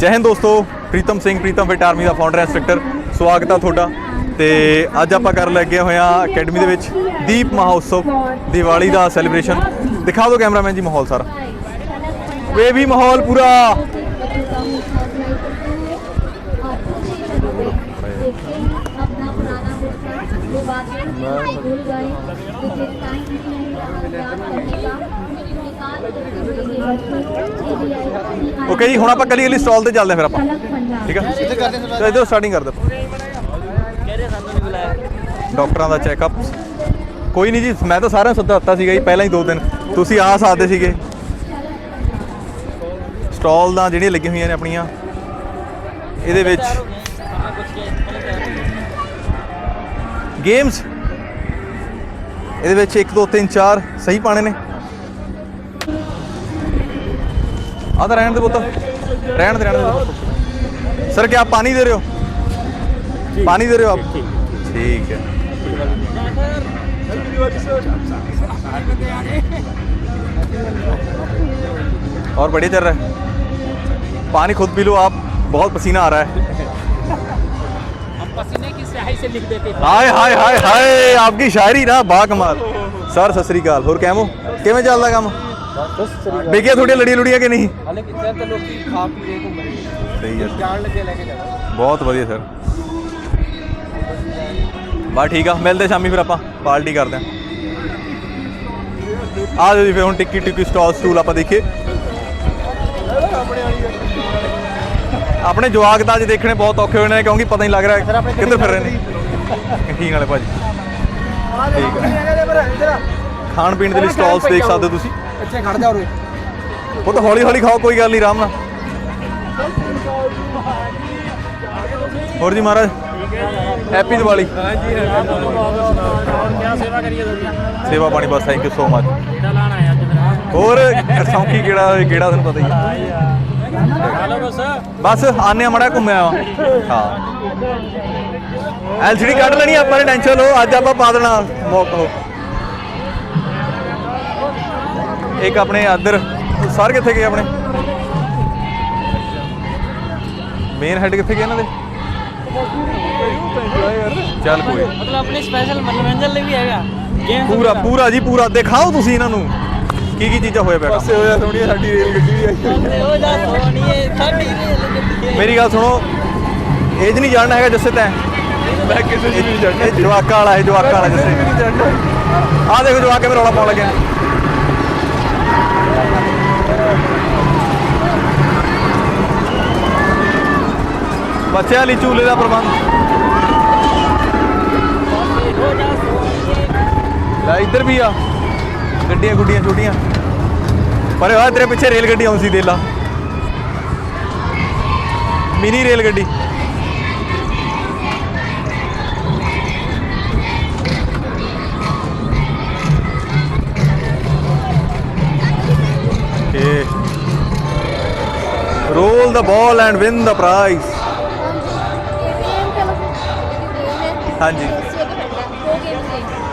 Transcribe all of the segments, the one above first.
ਜੈ ਹਿੰਦ ਦੋਸਤੋ, Pritam Singh, Pritam fit army ਦਾ ਫਾਊਂਡਰ ਇੰਸਟ੍ਰਕਟਰ ਸਵਾਗਤ ਆ ਤੁਹਾਡਾ। ਤੇ ਅੱਜ ਆਪਾਂ ਕਰਨ ਲੱਗੇ ਹੋਏ ਆ ਅਕੈਡਮੀ ਦੇ ਵਿੱਚ ਦੀਪ ਮਹੋਤਸਵ ਦੀਵਾਲੀ ਦਾ ਸੈਲੀਬ੍ਰੇਸ਼ਨ ਦਿਖਾ ਦਿਓ ਕੈਮਰਾਮੈਨ ਜੀ ਮਾਹੌਲ ਸਾਰਾ। ਵੇ ਵੀ ਮਾਹੌਲ ਪੂਰਾ। ਓਕੇ ਜੀ ਹੁਣ ਆਪਾਂ ਕੱਲੀ ਕੱਲੀ ਸਟਾਲ ਤੇ ਚੱਲਦੇ ਫਿਰ ਆਪਾਂ। ਠੀਕ ਆ? ਇੱਥੇ ਕਰਦੇ ਤੇ ਇਧਰ ਸਟਾਰਟਿੰਗ ਕਰ ਦਿਓ ਕਹਿੰਦੇ ਸਾਨੂੰ ਨਹੀਂ ਬੁਲਾਇਆ। ਡਾਕਟਰਾਂ ਦਾ ਚੈੱਕਅਪ ਕੋਈ ਨਹੀਂ ਜੀ ਮੈਂ ਤਾਂ ਸਾਰਿਆਂ ਨੂੰ ਸੱਦਾ ਦਿੱਤਾ ਸੀਗਾ ਜੀ ਪਹਿਲਾਂ ਹੀ ਦੋ ਦਿਨ। ਤੁਸੀਂ ਆ ਸਕਦੇ ਸੀਗੇ। ਸਟਾਲ ਦਾ ਜਿਹੜੀਆਂ ਲੱਗੀਆਂ ਹੋਈਆਂ ਨੇ ਆਪਣੀਆਂ ਇਹਦੇ ਵਿੱਚ ਗੇਮਸ ਇਹਦੇ ਵਿੱਚ 1 2 3 4 ਸਹੀ ਪਾਣੇ ਨੇ ਆਹ ਤਾਂ ਰਹਿਣ ਦੇ ਪੁੱਤ ਰਹਿਣ ਦੇ ਰਹਿਣ ਦੇ ਸਰ ਕੀ ਆਪ ਪਾਣੀ ਦੇ ਰਹੇ ਹੋ पानी दे रहे हो आप ठीक है और बढ़िया चल रहा है पानी खुद पी लो आप बहुत पसीना आ रहा है हम पसीने की स्याही से लिख देते थे ਹਾਏ ਹਾਏ ਹਾਏ ਹਾਏ ਆਪਕੀ ਸ਼ਾਇਰੀ ਨਾ ਬਾ ਕਮਾਲ ਸਰ ਸਤਿ ਸ੍ਰੀ ਅਕਾਲ ਹੋਰ ਕਿਵੇਂ ਹੋ ਕਿਵੇਂ ਚੱਲਦਾ ਕੰਮ ਵਿਕਿਆ ਤੁਹਾਡੀਆਂ ਲੜੀਆਂ ਲੁੜੀਆਂ ਕਿ ਨਹੀਂ ਹਾਲੇ ਕਿੱਥੇ ਤਾਂ ਲੋਕੀ ਖਾ ਪੀ ਰਹੇ ਘੁੰਮ ਰਹੇ ਸਹੀ ਹੈ ਜਾਣ ਲੱਗੇ ਲੈ ਕੇ ਜਾਣਾ ਬਹੁਤ ਵਧੀਆ ਸਰ ਬਸ ਠੀਕ ਆ ਮਿਲਦੇ ਸ਼ਾਮੀ ਫਿਰ ਆਪਾਂ ਪਾਰਟੀ ਕਰਦੇ ਆਂ ਆ ਜਾਓ ਜੀ ਫਿਰ ਹੁਣ ਟਿੱਕੀ ਟਿੱਕੀ ਸਟਾਲ ਸਟੂਲ ਆਪਾਂ ਦੇਖੀਏ ਆਪਣੇ ਜਵਾਕ ਤਾਂ ਅੱਜ ਦੇਖਣੇ ਬਹੁਤ ਔਖੇ ਹੋਏ ਨੇ ਕਿਉਂਕਿ ਪਤਾ ਨਹੀਂ ਲੱਗ ਰਿਹਾ ਕਿੱਧਰ ਫਿਰ ਰਹੇ ਨੇ। ਠੀਕ ਵਾਲੇ ਭਾਜੀ। ਠੀਕ ਹੈ ਖਾਣ ਪੀਣ ਦੇ ਲਈ ਸਟਾਲਸ ਦੇਖ ਸਕਦੇ ਹੋ ਤੁਸੀਂ। ਇੱਥੇ ਖੜ ਜਾ ਉਰੇ। ਉਹ ਤਾਂ ਹੌਲੀ ਹੌਲੀ ਖਾਓ ਕੋਈ ਗੱਲ ਨਹੀਂ ਆਰਾਮ ਨਾਲ। ਹੋਰ ਜੀ ਮਹਾਰਾਜ ਹੈਪੀ ਦੀਵਾਲੀ। ਹਾਂਜੀ ਕੀ ਸੇਵਾ ਕਰੀਏ ਦੁਨੀਆ ਸੇਵਾ ਪਾਣੀ ਬਸ ਥੈਂਕ ਯੂ ਸੋ ਮਚ ਕਿਹੜਾ ਲਾਣ ਆਇਆ ਅੱਜ ਮੇਰਾ ਹੋਰ ਸੌਂਕੀ ਕਿਹੜਾ ਕਿਹੜਾ ਤੁਹਾਨੂੰ ਪਤਾ ਹੀ ਹੈ। ਬਸ ਆਨੇ ਮੜਾ ਘੁੰਮਿਆ ਵਾ। ਹਾਂ। ਐਲਸੀਡੀ ਕੱਢ ਲੈਣੀ ਆਪਾਂ ਨੇ ਟੈਨਸ਼ਨ ਲਓ ਅੱਜ ਆਪਾਂ ਪਾ ਦੇਣਾ ਮੌਕਾ। ਇੱਕ ਆਪਣੇ ਅਦਰ ਸਰ ਕਿੱਥੇ ਗਏ ਆਪਣੇ? ਮੇਨ ਹੈਡ ਕਿੱਥੇ ਗਏ ਇਹਨਾਂ ਦੇ? ਚੱਲ ਕੋਈ। ਮਤਲਬ ਆਪਣੇ ਸਪੈਸ਼ਲ ਮਨੋਰੰਜਨ ਲਈ ਵੀ ਹੈਗਾ। ਪੂਰਾ ਪੂਰਾ ਜੀ ਪੂਰਾ। ਦਿਖਾਓ ਤੁਸੀਂ ਇਹਨਾਂ ਨੂੰ। ਕੀ ਕੀ ਚੀਜ਼ਾਂ ਹੋਇਆ ਪਿਆ ਪਾਸੇ ਹੋਇਆ ਸੋਹਣੀ ਸਾਡੀ ਰੇਲ ਗੱਡੀ ਵੀ ਆਈ ਉਹ ਜਾ ਸੋਣੀਏ ਸਾਡੀ ਰੇਲ ਮੇਰੀ ਗੱਲ ਸੁਣੋ ਏਜ ਨਹੀਂ ਜਾਣਨਾ ਹੈਗਾ ਜੱਸੇ ਤੈਂ। ਮੈਂ ਕਿਸੇ ਨੂੰ ਨਹੀਂ ਜਾਣਦਾ। ਇਹ ਜਵਾਕਾਂ ਵਾਲਾ ਹੈ ਜਵਾਕਾਂ ਵਾਲਾ ਜੱਸੇ। ਨਹੀਂ ਜਾਣਦਾ। ਆਹ ਦੇਖੋ ਜਵਾਕ ਕਿਵੇਂ ਰੌਲਾ ਪਾਉਣ ਲੱਗਿਆ ਬੱਚਿਆਂ ਲਈ ਝੂਲੇ ਦਾ ਪ੍ਰਬੰਧ। ਹੋ ਲੈ ਇੱਧਰ ਵੀ ਆ। ਗੱਡੀਆਂ ਗੁੱਡੀਆਂ ਛੋਟੀਆਂ। ਪਰ ਆ ਤੇਰੇ ਪਿੱਛੇ ਰੇਲ ਗੱਡੀ ਆਉਂਦੀ ਦੇ ਲਾ ਮਿਨੀ ਰੇਲ ਗੱਡੀ. Roll the ball and win the prize. ਹਾਂਜੀ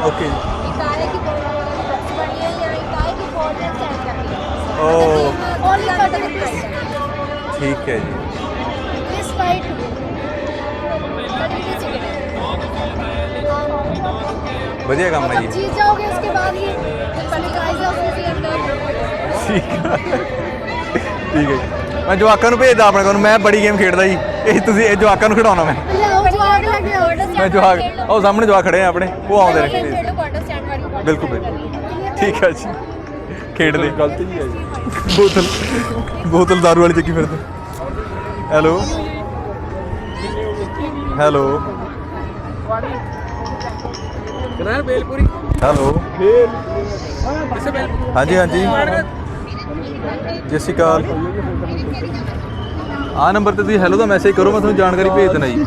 ਓਕੇ Oh. ਠੀਕ ਹੈ ਜੀ ਵਧੀਆ ਕੰਮ ਹੈ ਜੀ जीत जाओगे उसके बाद ही प्राइज है उसके अंदर ਠੀਕ ਹੈ ਠੀਕ ਹੈ ਜੀ। ਮੈਂ ਜਵਾਕਾਂ ਨੂੰ ਭੇਜਦਾ ਆਪਣੇ ਕੋਲ ਮੈਂ ਬੜੀ ਗੇਮ ਖੇਡਦਾ ਜੀ ਇਹ ਤੁਸੀਂ ਇਹ ਜਵਾਕਾਂ ਨੂੰ ਖਿਡਾਉਣਾ ਮੈਂ लाओ जवाब लगे ऑर्डर ਮੈਂ ਜਵਾਕ ਉਹ ਸਾਹਮਣੇ ਜਵਾਕ ਖੜੇ ਆ ਆਪਣੇ ਉਹ ਆਉਂਦੇ ਨੇ क्वार्टर स्टैंड वाली ਬਿਲਕੁਲ ਬਿਲਕੁਲ ਠੀਕ ਹੈ ਜੀ ਖੇਡਦੇ ਗਲਤ ਹੈ ਜੀ। ਬੋਤਲ ਬੋਤਲ ਦਾਰੂ ਵਾਲੀ ਚੱਕੀ ਫਿਰਦੇ। ਹੈਲੋ। ਹੈਲੋ। ਕਿਹੜਾ ਬੇਲਪੁਰੀ ਹੈਲੋ। ਕਿਸੇ ਬੇਲ ਹਾਂਜੀ ਹਾਂਜੀ। ਸਤਿ ਸ਼੍ਰੀ ਅਕਾਲ ਆ ਨੰਬਰ ਤੇ ਤੁਸੀਂ ਹੈਲੋ ਦਾ ਮੈਸੇਜ ਕਰੋ ਮੈਂ ਤੁਹਾਨੂੰ ਜਾਣਕਾਰੀ ਭੇਜ ਦੇਣਾ ਜੀ।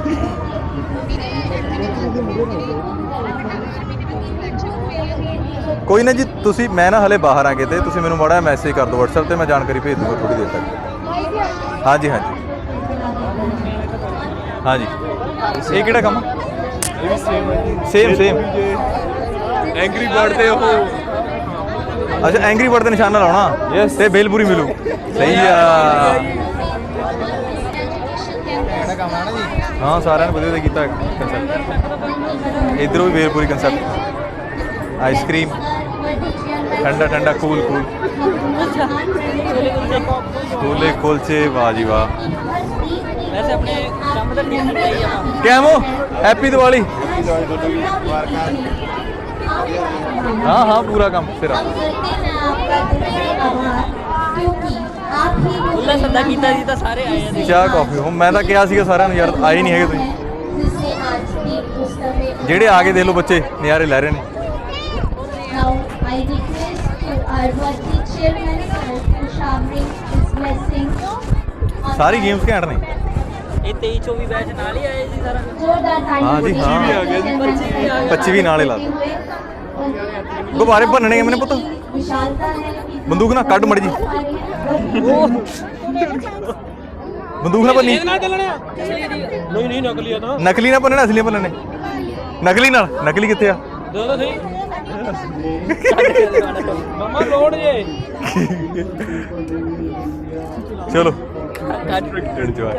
ਕੋਈ ਨਾ ਜੀ ਤੁਸੀਂ ਮੈਂ ਨਾ ਹਲੇ ਬਾਹਰ ਆ ਕਿਤੇ ਤੁਸੀਂ ਮੈਨੂੰ ਮਾੜਾ ਮੈਸੇਜ ਕਰ ਦਿਓ WhatsApp ਤੇ ਮੈਂ ਜਾਣਕਾਰੀ ਭੇਜ ਦੂੰਗਾ ਥੋੜੀ ਦੇਰ ਤੱਕ। ਹਾਂਜੀ ਹਾਂਜੀ। ਹਾਂਜੀ। ਇਹ ਕਿਹੜਾ ਕੰਮ ਸੇਮ ਸੇਮ ਐਂਗਰੀ ਬਰਡ ਤੇ ਉਹ ਅੱਛਾ ਐਂਗਰੀ ਬਰਡ ਦੇ ਨਿਸ਼ਾਨਾ ਲਾਉਣਾ? ਤੇ ਬੇਲਪੂਰੀ ਮਿਲੂ। ਸਹੀ ਆ। ਹਾਂ ਸਾਰਿਆਂ ਨੇ ਵਧੀਆ ਕੀਤਾ ਕੰਸੈਪਟ ਇਧਰੋਂ ਵੀ ਵੇਰਪੁਰੀ ਕੰਸੈਪਟ ਆਈਸਕ੍ਰੀਮ ঠান্ডা ঠান্ডা কুল কুল কুলে খুলছে বাজি ਵਾ ਵੈਸੇ ਆਪਣੇ ਕੰਮ ਦਾ ਟੀਮ ਬਣਾਈ ਆ ਕਿਵੇਂ ਹੈਪੀ ਦੀਵਾਲੀ। ਹਾਂ ਹਾਂ ਪੂਰਾ ਕੰਮ ਤੇਰਾ ਆ। ਚਾਹ ਕਾਫੀ ਹੁਣ ਮੈਂ ਤਾਂ ਕਿਹਾ ਸੀਗਾ ਸਾਰਿਆਂ ਨੂੰ ਯਾਰ ਆਏ ਨਹੀਂ ਹੈਗੇ ਤੁਸੀਂ। ਜਿਹੜੇ ਆ ਕੇ ਦੇ ਲਓ ਬੱਚੇ ਨਜ਼ਾਰੇ ਲੈ ਰਹੇ ਨੇ। ਭਗਵਤੀ ਚੇਅਰਮੈਨ ਸਾਰੀ ਗੇਮਸ ਘੈਂਟ ਨੇ ਇਹ 23 24 ਬੈਚ ਨਾਲ ਹੀ ਆਏ ਜੀ ਸਾਰਾ। ਹਾਂ ਜੀ ਹਾਂ ਵੀ ਆ ਗਿਆ ਜੀ 25 ਵੀ ਨਾਲ ਹੀ ਲਾ ਦਿੱਤੇ। ਗੁਬਾਰੇ ਭੰਨਣੇ ਮੈਨੇ ਪੁੱਤ। ਬੰਦੂਕ ਨਾ ਕੱਢ ਮੜ ਜੀ ਬੰਦੂਕ ਨਾ ਭੰਨੀ ਨਹੀਂ ਨਹੀਂ ਨਕਲੀ ਆ ਤਾਂ। ਨਕਲੀ ਨਾ ਭੰਨਣਾ ਅਸਲੀ ਭੰਨਣੇ। ਨਕਲੀ ਨਾਲ। ਨਕਲੀ ਕਿੱਥੇ ਆ? ਦੋ ਦੋ ਸਹੀ। ਮਮਾ ਲੋੜ ਜੇ। ਚਲੋ। ਕੱਟ। Enjoy